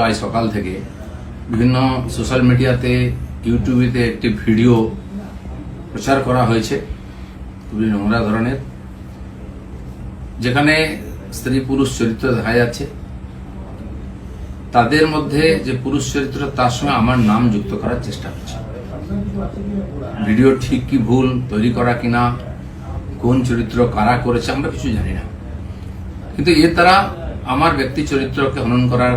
আজ সকাল থেকে বিভিন্ন সোশ্যাল মিডিয়াতে, ইউটিউবেতে একটি ভিডিও প্রচার করা হয়েছে, খুবই নোংরা ধরনের, যেখানে স্ত্রী পুরুষ চরিত্র দেখা যাচ্ছে। তাদের মধ্যে যে পুরুষ চরিত্র, তার সঙ্গে আমার নাম যুক্ত করার চেষ্টা হচ্ছে ভিডিও ঠিক কি ভুল, তৈরি করা কিনা, কোন চরিত্র কারা করেছে, আমরা কিছু জানি না। কিন্তু এর দ্বারা আমার ব্যক্তি চরিত্রকে হনন করার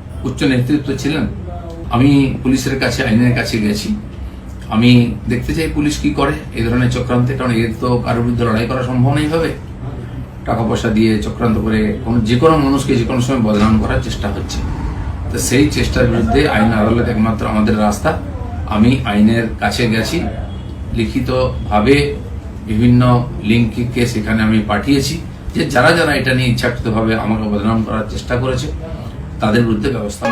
উচ্চ নেতৃত্ব ছিলেন। আমি পুলিশের কাছে, আইনের কাছে গেছি। আমি দেখতে চাই পুলিশ কি করে। এই ধরনের চক্রান্তে কারণ এর তো কারোর বিরুদ্ধে লড়াই করা সম্ভব নেই হবে টাকা পয়সা দিয়ে চক্রান্ত করে কোনো, যে কোনো মানুষকে যে কোনো সময় বদনাম করার চেষ্টা হচ্ছে। তো সেই চেষ্টার বিরুদ্ধে আইন আদালত একমাত্র আমাদের রাস্তা। আমি আইনের কাছে গেছি। লিখিতভাবে বিভিন্ন লিঙ্ককে সেখানে আমি পাঠিয়েছি যে যারা যারা এটা নিয়ে ইচ্ছাকৃতভাবে আমাকে বদনাম করার চেষ্টা করেছে তাদের বিরুদ্ধে ব্যবস্থা।